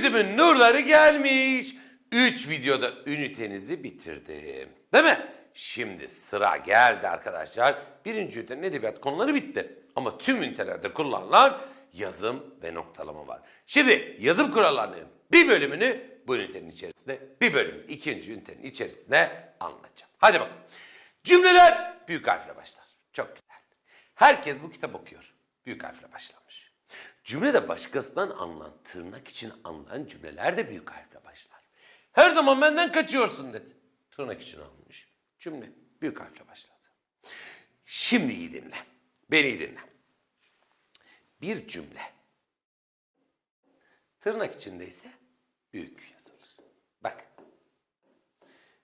Gözümün nurları gelmiş. 3 videoda ünitenizi bitirdim. Değil mi? Şimdi sıra geldi arkadaşlar. Birinci ünitenin edebiyat konuları bitti. Ama tüm ünitelerde kullanılan yazım ve noktalama var. Şimdi yazım kurallarının bir bölümünü bu ünitenin içerisinde, bir bölümü ikinci ünitenin içerisinde anlatacağım. Hadi bakalım. Cümleler büyük harfle başlar. Çok güzel. Herkes bu kitap okuyor. Büyük harfle başlamış. Cümlede başkasından alınan, tırnak için alınan cümleler de büyük harfle başlar. Her zaman benden kaçıyorsun dedi. Tırnak için alınmış. Cümle büyük harfle başladı. Şimdi iyi dinle. Beni iyi dinle. Bir cümle tırnak içindeyse büyük yazılır. Bak.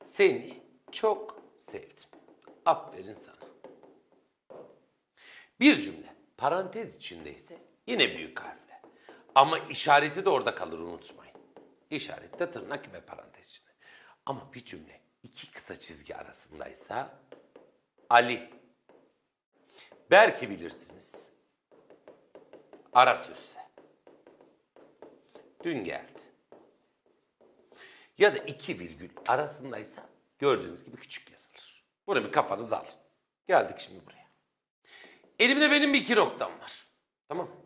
Seni çok sevdim. Aferin sana. Bir cümle parantez içindeyse yine büyük harfle. Ama işareti de orada kalır unutmayın. İşaret de tırnak ve parantez içinde. Ama bir cümle iki kısa çizgi arasındaysa Ali. Belki bilirsiniz. Ara sözse. Dün geldi. Ya da iki virgül arasındaysa gördüğünüz gibi küçük yazılır. Bunu bir kafanıza alın. Geldik şimdi buraya. Elimde benim bir iki noktam var. Tamam mı?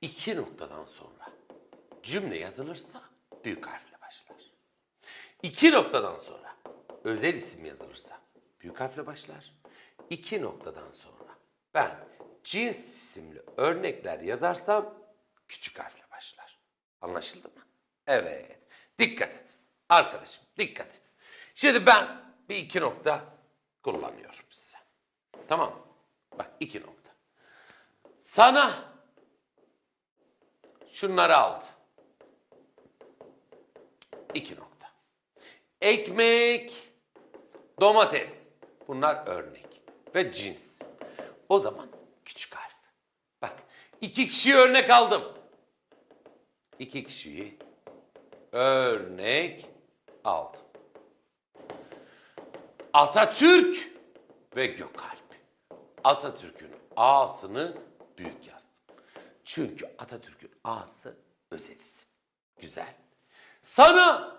İki noktadan sonra cümle yazılırsa büyük harfle başlar. İki noktadan sonra özel isim yazılırsa büyük harfle başlar. İki noktadan sonra ben cins isimli örnekler yazarsam küçük harfle başlar. Anlaşıldı mı? Evet. Dikkat et. Arkadaşım dikkat et. Şimdi ben bir iki nokta kullanıyorum size. Tamam? Bak iki nokta. Sana şunları aldı. İki nokta. Ekmek, domates. Bunlar örnek ve cins. O zaman küçük harf. Bak iki kişiyi örnek aldım. İki kişiyi örnek aldım. Atatürk ve Gökalp. Atatürk'ün A'sını büyük yazdım. Çünkü Atatürk'ün A'sı özel isim. Güzel. Sana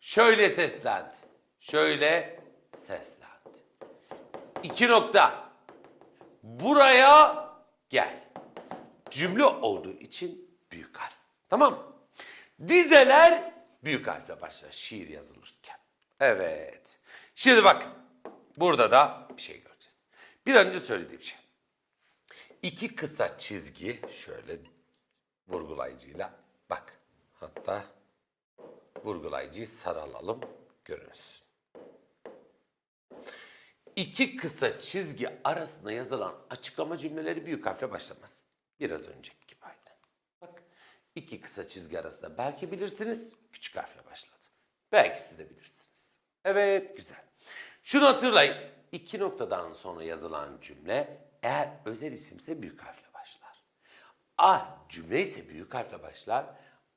şöyle seslendi. Şöyle seslendi. İki nokta. Buraya gel. Cümle olduğu için büyük harf. Tamam mı? Dizeler büyük harfle başlar şiir yazılırken. Evet. Şimdi bak. Burada da bir şey göreceğiz. Bir önce söylediğim şey. İki kısa çizgi şöyle vurgulayıcıyla bak. Hatta vurgulayıcıyı saralalım görünsün. İki kısa çizgi arasında yazılan açıklama cümleleri büyük harfle başlamaz. Biraz önceki gibi aynen. Bak iki kısa çizgi arasında belki bilirsiniz küçük harfle başladı. Belki siz de bilirsiniz. Evet güzel. Şunu hatırlayın. İki noktadan sonra yazılan cümle eğer özel isimse büyük harfle başlar. A cümle ise büyük harfle başlar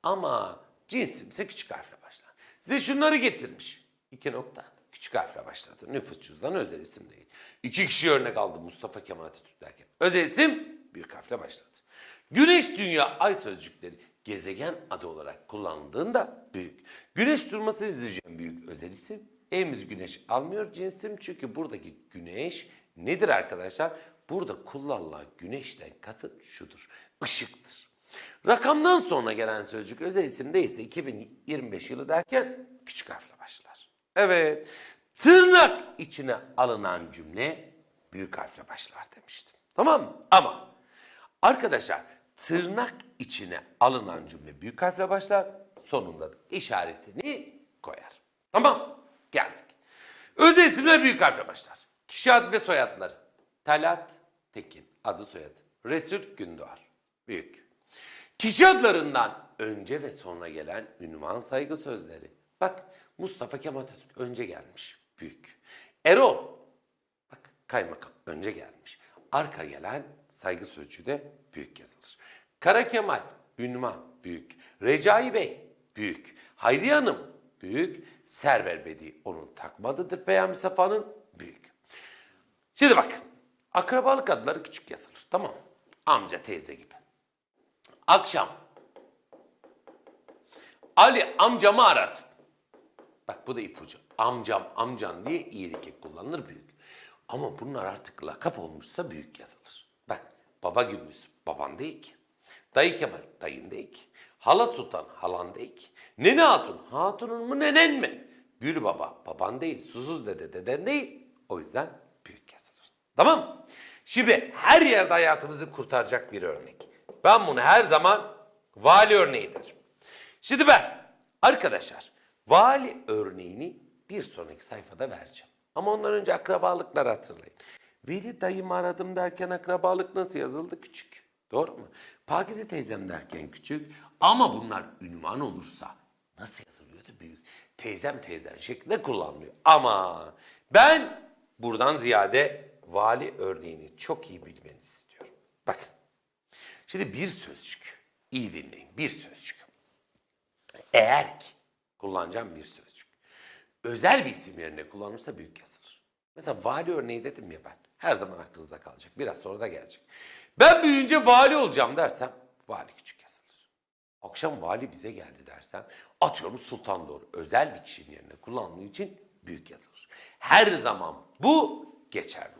ama cinsimse küçük harfle başlar. Size şunları getirmiş. İki nokta küçük harfle başladı. Nüfus cüzdanı özel isim değil. İki kişi örnek aldı Mustafa Kemal Atatürk derken. Özel isim büyük harfle başladı. Güneş, dünya, ay sözcükleri gezegen adı olarak kullanıldığında büyük. Güneş durması izleyeceğim büyük özel isim. Evimiz güneş almıyor cinsim çünkü buradaki güneş nedir arkadaşlar? Burada kullanılan güneşten kasıt şudur. Işıktır. Rakamdan sonra gelen sözcük özel isim değilse 2025 yılı derken küçük harfle başlar. Evet. Tırnak içine alınan cümle büyük harfle başlar demiştim. Tamam mı? Ama arkadaşlar tırnak içine alınan cümle büyük harfle başlar. Sonunda da işaretini koyar. Tamam. Geldik. Özel isimler büyük harfle başlar. Kişi adı ve soyadları. Talat Tekin adı soyadı. Resul Gündoğar. Büyük. Kişi adlarından önce ve sonra gelen ünvan saygı sözleri. Bak Mustafa Kemal Atatürk önce gelmiş. Büyük. Erol. Bak kaymakam önce gelmiş. Arka gelen saygı sözcüğü de büyük yazılır. Kara Kemal, ünvan büyük. Recai Bey büyük. Hayriye Hanım büyük. Server Bedi onun takmadıdır Peyami Safa'nın büyük. Şimdi bak akrabalık adları küçük yazılır tamam? Amca teyze gibi. Akşam Ali amcamı aradı. Bak bu da ipucu. Amcam, amcan diye iyilik ek kullanılır büyük. Ama bunlar artık lakap olmuşsa büyük yazılır. Bak baba gündüz baban değil ki. Dayı Kemal dayın değil ki. Hala Sultan halan değil ki. Nene Hatun hatunun mu nenen mi? Gül baba baban değil. Susuz dede deden değil. O yüzden. Tamam mı? Şimdi her yerde hayatınızı kurtaracak bir örnek. Ben bunu her zaman vali örneği derim. Şimdi ben arkadaşlar vali örneğini bir sonraki sayfada vereceğim. Ama ondan önce akrabalıklar hatırlayın. Veli dayımı aradım derken akrabalık nasıl yazıldı? Küçük. Doğru mu? Pakize teyzem derken küçük. Ama bunlar ünvan olursa nasıl yazılıyordu? Büyük. Teyzem teyzen şeklinde kullanılıyor. Ama ben buradan ziyade vali örneğini çok iyi bilmenizi istiyorum. Bakın. Şimdi bir sözcük. iyi dinleyin. Bir sözcük. Eğer ki kullanacağım bir sözcük. Özel bir isim yerine kullanılırsa büyük yazılır. Mesela vali örneği dedim ya ben. Her zaman aklınızda kalacak. Biraz sonra da gelecek. Ben büyüyünce vali olacağım dersem vali küçük yazılır. Akşam vali bize geldi dersem atıyorum sultan doğru. Özel bir kişinin yerine kullanıldığı için büyük yazılır. Her zaman bu geçerli.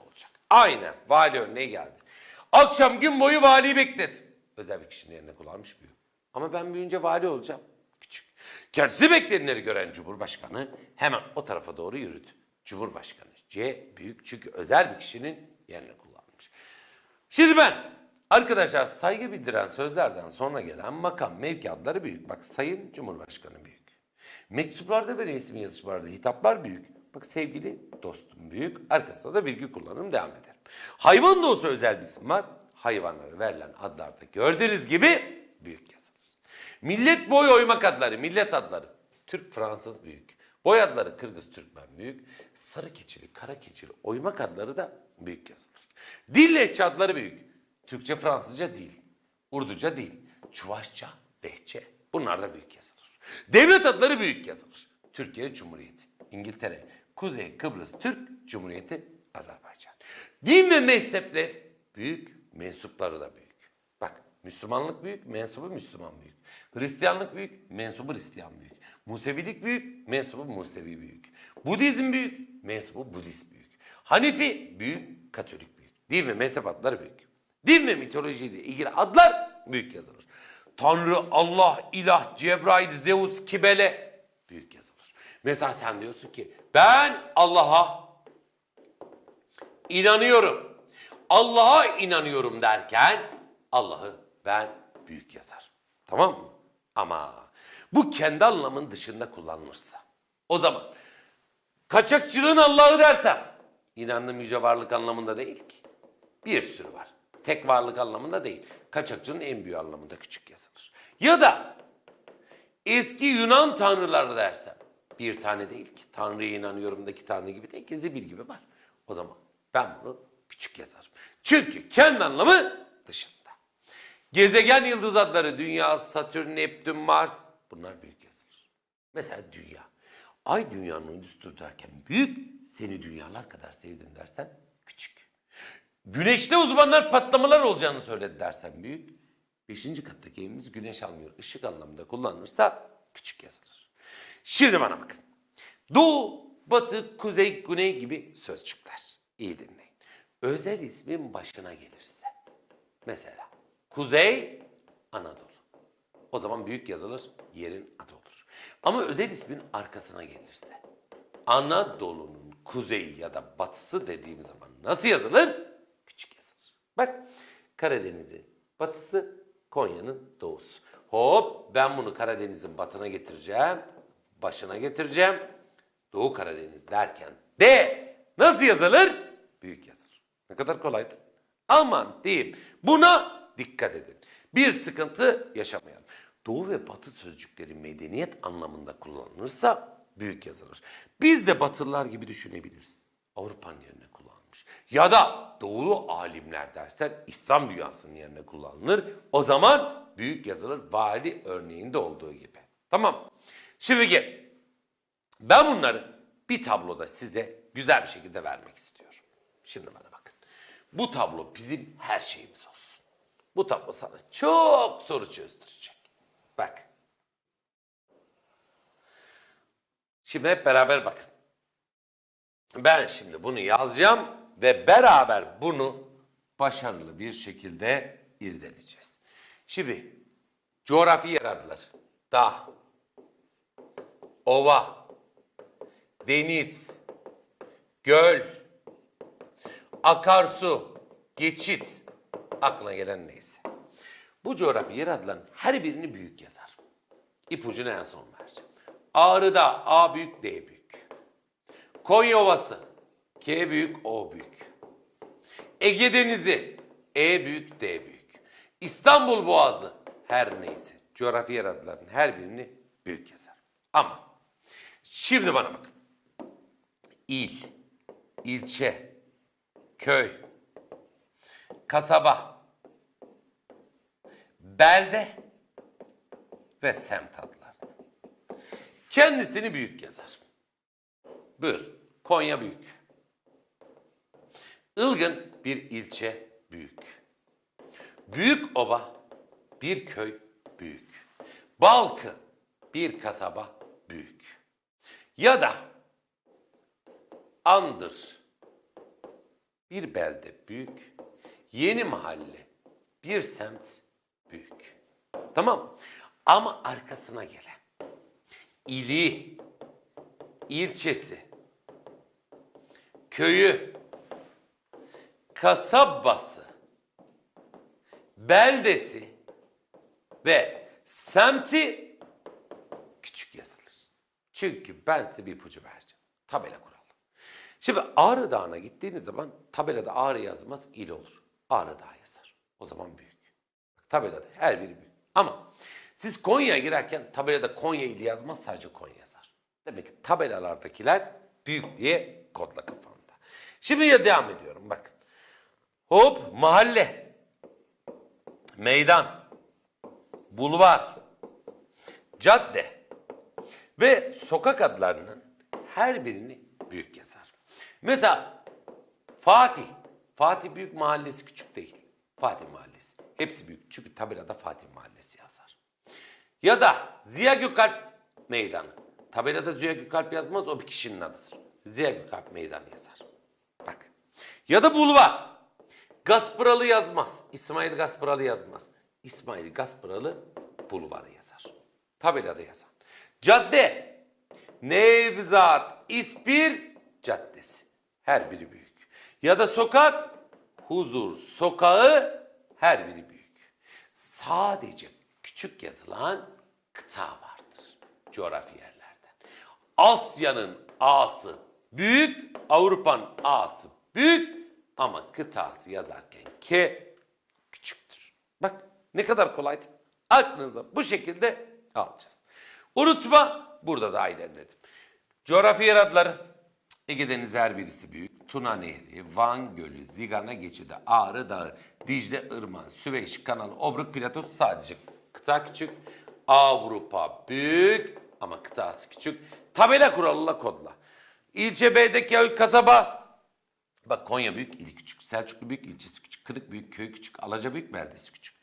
Aynen vali örneği geldi. Akşam gün boyu valiyi bekledi. Özel bir kişinin yerine kullanmış büyük. Ama ben büyüyünce vali olacağım. Küçük. Kendisi beklenenleri gören Cumhurbaşkanı hemen o tarafa doğru yürüdü. Cumhurbaşkanı C büyük çünkü özel bir kişinin yerine kullanmış. Şimdi ben arkadaşlar saygı bildiren sözlerden sonra gelen makam mevki adları büyük. Bak Sayın Cumhurbaşkanı büyük. Mektuplarda ve resmi yazışmalarda hitaplar büyük. Bak sevgili dostum büyük. Arkasında da virgül kullanım devam ederim. Hayvan da olsa özel bir isim var. Hayvanlara verilen adlarda gördüğünüz gibi büyük yazılır. Millet boy oymak adları, millet adları. Türk, Fransız büyük. Boy adları Kırgız, Türkmen büyük. Sarı keçili, kara keçili oymak adları da büyük yazılır. Dil lehçe adları büyük. Türkçe, Fransızca değil. Urduca değil. Çuvaşça, Lehçe. Bunlar da büyük yazılır. Devlet adları büyük yazılır. Türkiye Cumhuriyeti, İngiltere, Kuzey Kıbrıs Türk Cumhuriyeti, Azerbaycan. Din ve mezhepler büyük, mensupları da büyük. Bak Müslümanlık büyük, mensubu Müslüman büyük. Hristiyanlık büyük, mensubu Hristiyan büyük. Musevilik büyük, mensubu Musevi büyük. Budizm büyük, mensubu Budist büyük. Hanifi büyük, Katolik büyük. Din ve mezhep adları büyük. Din ve mitolojiyle ilgili adlar büyük yazılır. Tanrı, Allah, ilah, Cebrail, Zeus, Kibele büyük yazılır. Mesela sen diyorsun ki ben Allah'a inanıyorum. Allah'a inanıyorum derken Allah'ı ben büyük yazar. Tamam mı? Ama bu kendi anlamın dışında kullanılırsa o zaman kaçakçılığın Allah'ı dersem inandığım yüce varlık anlamında değil ki. Bir sürü var. Tek varlık anlamında değil. Kaçakçının en büyük anlamında küçük yazılır. Ya da eski Yunan tanrıları dersem bir tane değil ki. Tanrı'ya inanıyorumdaki tanrı gibi değil ki Zibil gibi var. O zaman ben bunu küçük yazarım. Çünkü kendi anlamı dışında. Gezegen yıldız adları Dünya, Satürn, Neptün, Mars bunlar büyük yazılır. Mesela Dünya. Ay dünyanın uydusudur derken büyük, seni dünyalar kadar sevdim dersen küçük. Güneşte uzmanlar patlamalar olacağını söyledi dersen büyük. Beşinci kattaki evimiz güneş almıyor. Işık anlamında kullanılırsa küçük yazılır. Şimdi bana bakın. Doğu, batı, kuzey, güney gibi sözcükler. İyi dinleyin. Özel ismin başına gelirse. Mesela kuzey Anadolu. O zaman büyük yazılır, yerin adı olur. Ama özel ismin arkasına gelirse. Anadolu'nun kuzeyi ya da batısı dediğim zaman nasıl yazılır? Küçük yazılır. Bak Karadeniz'in batısı, Konya'nın doğusu. Hop ben bunu Karadeniz'in batına getireceğim, başına getireceğim. Doğu Karadeniz derken de nasıl yazılır? Büyük yazılır. Ne kadar kolaydı. Aman diyeyim. Buna dikkat edin. Bir sıkıntı yaşamayalım. Doğu ve batı sözcükleri medeniyet anlamında kullanılırsa büyük yazılır. Biz de batılılar gibi düşünebiliriz. Avrupa'nın yerine kullanılmış. Ya da doğulu alimler dersen İslam dünyasının yerine kullanılır. O zaman büyük yazılır vali örneğinde olduğu gibi. Tamam. Şimdi gel. Ben bunları bir tabloda size güzel bir şekilde vermek istiyorum. Şimdi bana bakın. Bu tablo bizim her şeyimiz olsun. Bu tablo sana çok soru çözdürecek. Bak. Şimdi hep beraber bakın. Ben şimdi bunu yazacağım ve beraber bunu başarılı bir şekilde irdeleyeceğiz. Şimdi coğrafi yer adları. Dağ, ova, deniz, göl, akarsu, geçit, aklına gelen neyse. Bu coğrafi yer adlarının her birini büyük yazar. İpucunu en son vereceğim. Ağrı'da A büyük, D büyük. Konya Ovası, K büyük, O büyük. Ege Denizi, E büyük, D büyük. İstanbul Boğazı, her neyse. Coğrafi yer adlarının her birini büyük yazar. Ama şimdi bana bakın. İl, ilçe, köy, kasaba, belde ve semt adları. Kendisini büyük yazar. Buyur. Konya büyük. Ilgın bir ilçe büyük. Büyük oba bir köy büyük. Balkı bir kasaba büyük. Ya da Andır bir belde büyük. Yeni mahalle bir semt büyük. Tamam. Ama arkasına gelen ili, ilçesi, köyü, kasabası, beldesi ve semti. Çünkü ben size bir ipucu vereceğim. Tabela kuralı. Şimdi Ağrı Dağı'na gittiğiniz zaman tabelada Ağrı yazmaz il olur. Ağrı Dağı yazar. O zaman büyük. Bak, tabelada her biri büyük. Ama siz Konya'ya girerken tabelada Konya ili yazmaz sadece Konya yazar. Demek ki tabelalardakiler büyük diye kodla kafamda. Şimdi ya devam ediyorum bakın. Hop mahalle, meydan, bulvar, cadde ve sokak adlarının her birini büyük yazar. Mesela Fatih. Fatih Büyük Mahallesi küçük değil. Fatih Mahallesi. Hepsi büyük. Çünkü tabelada Fatih Mahallesi yazar. Ya da Ziya Gökalp Meydanı. Tabelada Ziya Gökalp yazmaz o bir kişinin adıdır. Ziya Gökalp Meydanı yazar. Bak. Ya da Bulvar. Gaspıralı yazmaz. İsmail Gaspıralı yazmaz. İsmail Gaspıralı Bulvarı yazar. Tabelada yazar. Cadde. Nevzat İspir Caddesi. Her biri büyük. Ya da sokak Huzur Sokağı her biri büyük. Sadece küçük yazılan kıta vardır coğrafi yerlerden. Asya'nın A'sı büyük, Avrupa'nın A'sı büyük ama kıtası yazarken K küçüktür. Bak ne kadar kolay değil mi? Aklınıza bu şekilde alacağız. Unutma burada da aynen dedim. Coğrafi yer adları. Ege Denizi her birisi büyük. Tuna Nehri, Van Gölü, Zigana Geçidi, Ağrı Dağı, Dicle Irmağı, Süveyş Kanalı, Obruk Platosu sadece kıta küçük. Avrupa büyük ama kıtası küçük. Tabela kuralıyla kodla. İlçe B'deki kasaba Bak Konya büyük, ili küçük. Selçuklu büyük, ilçesi küçük. Kırık büyük, köy küçük. Alaca büyük, beldesi küçük.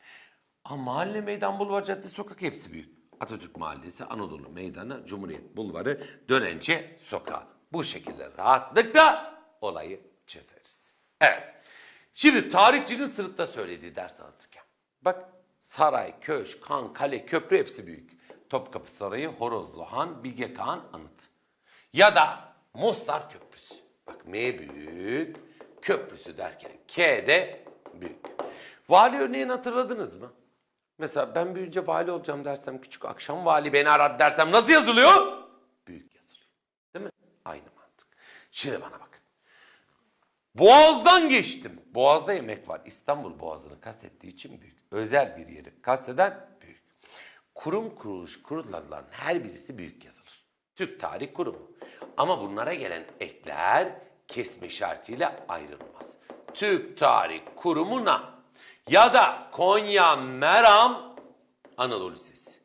Ama mahalle, meydan, bulvar, cadde, sokak hepsi büyük. Atatürk Mahallesi, Anadolu Meydanı, Cumhuriyet Bulvarı, Dönence Sokağı. Bu şekilde rahatlıkla olayı çözeriz. Evet. Şimdi tarihçinin sınıfta söylediği ders anlatırken. Bak saray, köşk, han, kale, köprü hepsi büyük. Topkapı Sarayı, Horozlu Han, Bilge Kağan Anıt. Ya da Mostar Köprüsü. Bak M büyük, köprüsü derken K de büyük. Vali örneğini hatırladınız mı? Mesela ben büyüyünce vali olacağım dersem, küçük akşam vali beni aradı dersem nasıl yazılıyor? Büyük yazılıyor. Değil mi? Aynı mantık. Şimdi bana bakın. Boğaz'dan geçtim. Boğaz'da yemek var. İstanbul Boğazı'nı kastettiği için büyük. Özel bir yeri kasteden büyük. Kurum kuruluş kurulanların her birisi büyük yazılır. Türk Tarih Kurumu. Ama bunlara gelen ekler kesme işaretiyle ayrılmaz. Türk Tarih Kurumu'na ya da Konya Meram Anadolu Lisesi.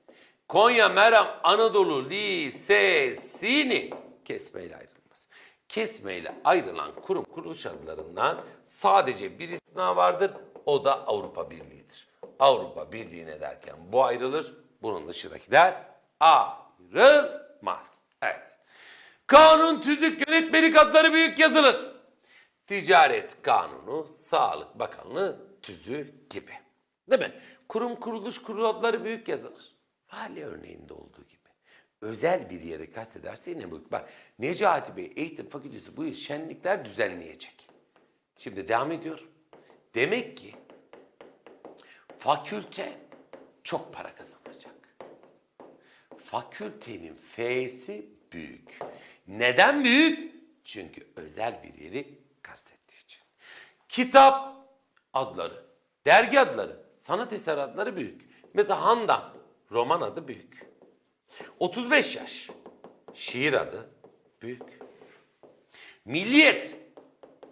Konya Meram Anadolu Lisesi'ni kesmeyle ayrılmaz. Kesmeyle ayrılan kurum kuruluş adlarından sadece bir istisna vardır. O da Avrupa Birliği'dir. Avrupa Birliği'ne derken bu ayrılır. Bunun dışındakiler ayrılmaz. Evet. Kanun, tüzük, yönetmelik adları büyük yazılır. Ticaret Kanunu, Sağlık Bakanlığı tüzüğü gibi. Değil mi? Kurum, kuruluş, kurul adları büyük yazılır. Vali örneğinde olduğu gibi. Özel bir yere kastederse yine büyük. Bak Necati Bey Eğitim Fakültesi bu yıl şenlikler düzenleyecek. Şimdi devam ediyor. Demek ki fakülte çok para kazanacak. Fakültenin F'si büyük. Neden büyük? Çünkü özel bir yeri kastettiği için. Kitap adları, dergi adları, sanat eseri adları büyük. Mesela Handan, roman adı büyük. 35 yaş, şiir adı büyük. Milliyet,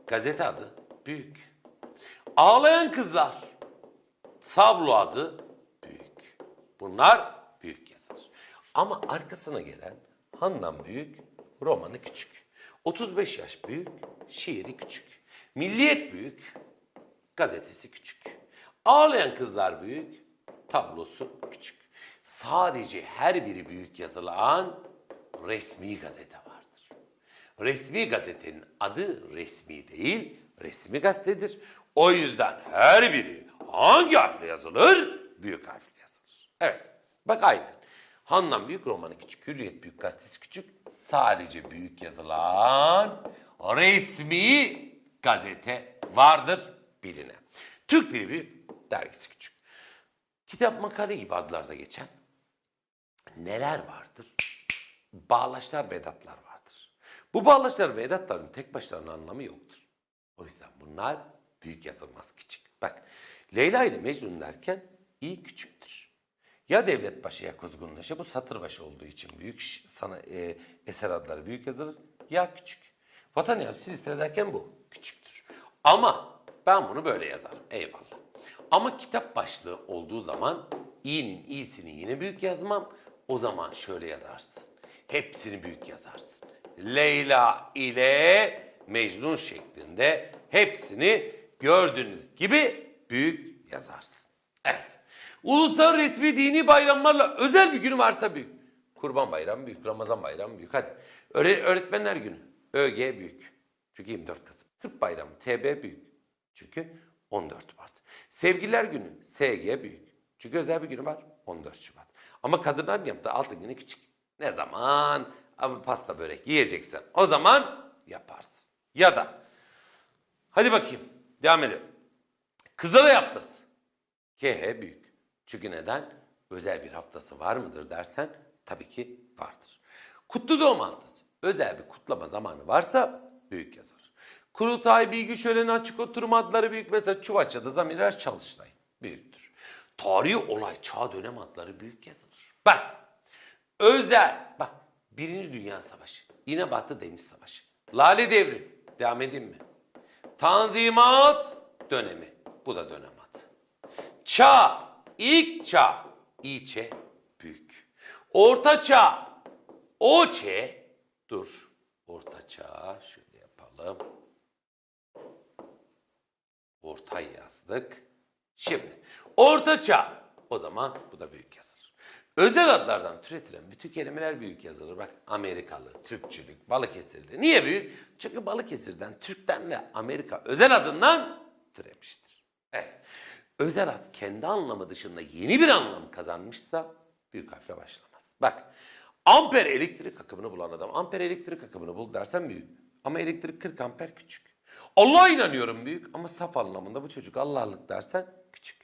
gazete adı büyük. Ağlayan kızlar, tablo adı büyük. Bunlar büyük yazar. Ama arkasına gelen Handan büyük, romanı küçük. 35 yaş büyük, şiiri küçük. Milliyet büyük, gazetesi küçük. Ağlayan kızlar büyük, tablosu küçük. Sadece her biri büyük yazılan resmi gazete vardır. Resmi gazetenin adı resmi değil, resmi gazetedir. O yüzden her biri hangi harfle yazılır? Büyük harfle yazılır. Evet, bak aynen. Handan Büyük romanı küçük, Hürriyet Büyük gazetesi küçük. Sadece büyük yazılan resmi gazete vardır biline. Türk Dili Büyük dergisi küçük. Kitap makale gibi adlarda geçen neler vardır? Bağlaçlar ve edatlar vardır. Bu bağlaçlar ve edatların tek başlarına anlamı yoktur. O yüzden bunlar büyük yazılmaz küçük. Bak Leyla ile Mecnun derken iyi küçüktür. Ya devlet başı ya kuzgun başı bu satır başı olduğu için büyük sana e, eser adları büyük yazılır ya küçük. Vatan Yavrusu derken bu küçüktür. Ama ben bunu böyle yazarım eyvallah. Ama kitap başlığı olduğu zaman iyinin iyisini yine büyük yazmam. O zaman şöyle yazarsın. Hepsini büyük yazarsın. Leyla ile Mecnun şeklinde hepsini gördüğünüz gibi büyük yazarsın. Evet. Ulusal resmi dini bayramlarla özel bir günü varsa büyük. Kurban bayramı büyük, Ramazan bayramı büyük. Hadi. Öğre- öğretmenler günü. ÖG büyük. Çünkü 24 Kasım. Tıp bayramı TB büyük. Çünkü 14 Mart. Sevgililer günü SG büyük. Çünkü özel bir günü var 14 Şubat. Ama kadınların yaptığı altın günü küçük. Ne zaman ama pasta börek yiyeceksen o zaman yaparsın. Ya da hadi bakayım devam edelim. Kızlara haftası. KH büyük. Çünkü neden? Özel bir haftası var mıdır dersen tabii ki vardır. Kutlu doğum haftası. Özel bir kutlama zamanı varsa büyük yazar. Kurultay, bilgi şöleni, açık oturum adları büyük. Mesela Çuvaçya'da Zamirler Çalıştay büyüktür. Tarihi olay, çağ dönem adları büyük yazılır. Bak, özel, bak Birinci Dünya Savaşı, İnebatu Deniz Savaşı, Lale Devri, devam edeyim mi? Tanzimat dönemi, bu da dönem adı. Çağ, ilk çağ, İçe büyük. Orta çağ, Oçe, dur. Orta çağ, şöyle yapalım. Ortay yazdık. Şimdi, orta çağ. O zaman bu da büyük yazılır. Özel adlardan türetilen bütün kelimeler büyük yazılır. Bak Amerikalı, Türkçülük, Balıkesirli. Niye büyük? Çünkü Balıkesir'den, Türk'ten ve Amerika özel adından türemiştir. Evet. Özel ad kendi anlamı dışında yeni bir anlam kazanmışsa büyük harfle başlamaz. Bak amper elektrik akımını bulan adam amper elektrik akımını bul dersen büyük. Ama elektrik 40 amper küçük. Allah'a inanıyorum büyük ama saf anlamında bu çocuk Allah'lık dersen küçük.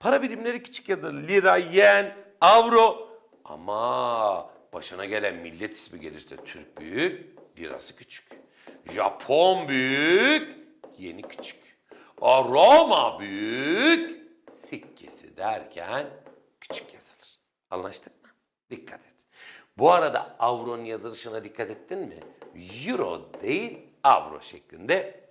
Para birimleri küçük yazılır. Lira, yen, avro. Ama başına gelen millet ismi gelirse Türk büyük, lirası küçük. Japon büyük, yeni küçük. A, Roma büyük, sikkesi derken küçük yazılır. Anlaştık mı? Dikkat et. Bu arada avronun yazılışına dikkat ettin mi? Euro değil, avro şeklinde.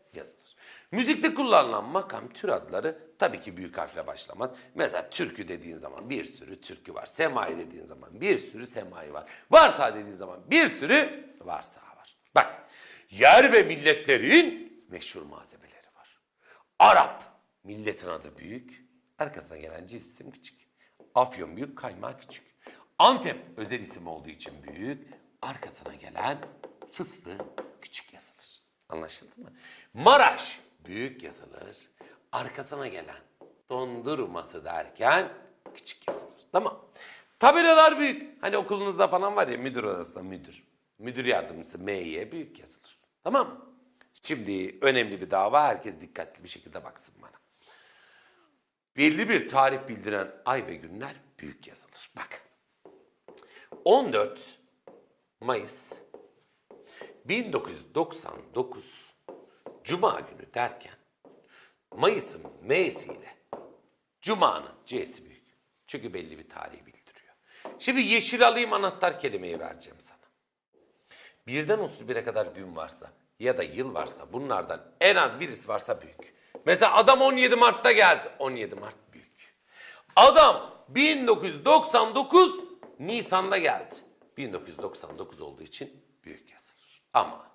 Müzikte kullanılan makam tür adları tabii ki büyük harfle başlamaz. Mesela türkü dediğin zaman bir sürü türkü var. Semai dediğin zaman bir sürü semai var. Varsa dediğin zaman bir sürü varsa var. Bak, yer ve milletlerin meşhur malzemeleri var. Arap, milletin adı büyük. Arkasına gelen cins isim küçük. Afyon büyük, kaymağı küçük. Antep özel isim olduğu için büyük. Arkasına gelen fıstığı küçük yazılır. Anlaşıldı mı? Maraş büyük yazılır. Arkasına gelen dondurması derken küçük yazılır. Tamam. Tabelalar büyük. Hani okulunuzda falan var ya müdür odasında müdür. Müdür yardımcısı MY büyük yazılır. Tamam? Şimdi önemli bir dava. Herkes dikkatli bir şekilde baksın bana. Belli bir tarih bildiren ay ve günler büyük yazılır. Bak. 14 Mayıs 1999 Cuma günü derken Mayıs'ın M'siyle Cuma'nın C'si büyük. Çünkü belli bir tarihi bildiriyor. Şimdi yeşil alayım anahtar kelimeyi vereceğim sana. Birden 31'e kadar gün varsa ya da yıl varsa bunlardan en az birisi varsa büyük. Mesela adam 17 Mart'ta geldi. 17 Mart büyük. Adam 1999 Nisan'da geldi. 1999 olduğu için büyük yazılır. Ama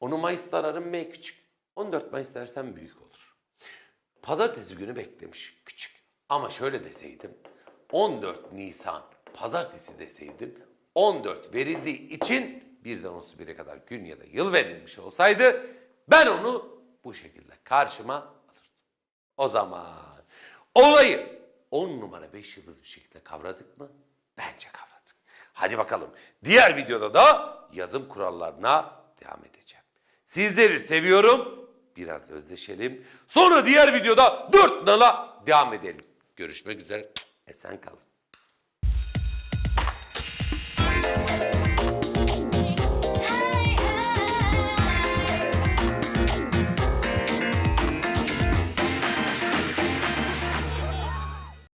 onu Mayıs'ta ararım M küçük. 14 Mayıs dersen büyük olur. Pazartesi günü beklemiş küçük. Ama şöyle deseydim 14 Nisan pazartesi deseydim 14 verildiği için birden 31'e kadar gün ya da yıl verilmiş olsaydı ben onu bu şekilde karşıma alırdım. O zaman olayı 10 numara 5 yıldız bir şekilde kavradık mı? Bence kavradık. Hadi bakalım diğer videoda da yazım kurallarına devam edeceğim. Sizleri seviyorum. Biraz özleşelim. Sonra diğer videoda 4 nala devam edelim. Görüşmek üzere. Esen kalın.